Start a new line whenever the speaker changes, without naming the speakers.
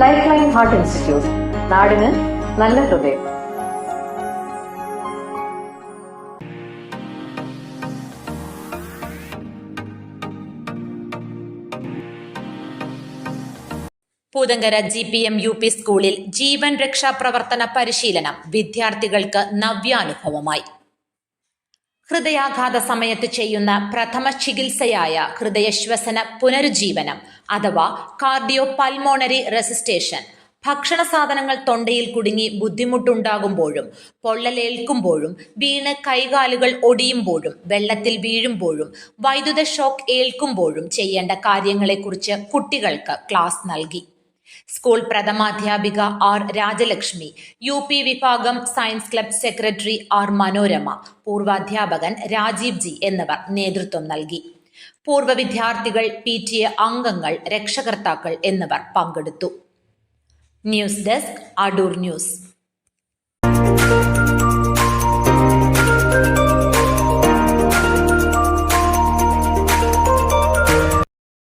Life line heart institute നാടിന് നല്ല ഹൃദയം.
Poothankara G P M U P സ്കൂളിൽ ജീവൻ രക്ഷാ പ്രവർത്തന പരിശീലനം വിദ്യാർത്ഥികൾക്ക് നവ്യാനുഭവമായി. ഹൃദയാഘാത സമയത്ത് ചെയ്യുന്ന പ്രഥമ ചികിത്സയായ ഹൃദയശ്വസന പുനരുജ്ജീവനം അഥവാ കാർഡിയോ പൽമോണറി റെസിസ്റ്റേഷൻ. ഭക്ഷണ സാധനങ്ങൾ തൊണ്ടയിൽ കുടുങ്ങി ബുദ്ധിമുട്ടുണ്ടാകുമ്പോഴും പൊള്ളലേൽക്കുമ്പോഴും വീണ് കൈകാലുകൾ ഒടിയുമ്പോഴും വെള്ളത്തിൽ വീഴുമ്പോഴും വൈദ്യുത ഷോക്ക് ഏൽക്കുമ്പോഴും ചെയ്യേണ്ട കാര്യങ്ങളെക്കുറിച്ച് കുട്ടികൾക്ക് ക്ലാസ് നൽകി. സ്കൂൾ പ്രഥമാധ്യാപിക ആർ രാജലക്ഷ്മി യു പി വിഭാഗം science club secretary R Manorama പൂർവാധ്യാപകൻ Rajeev G എന്നിവർ നേതൃത്വം നൽകി. പൂർവ വിദ്യാർത്ഥികൾ പി ടി എ അംഗങ്ങൾ രക്ഷകർത്താക്കൾ എന്നിവർ പങ്കെടുത്തു. News desk Adoor news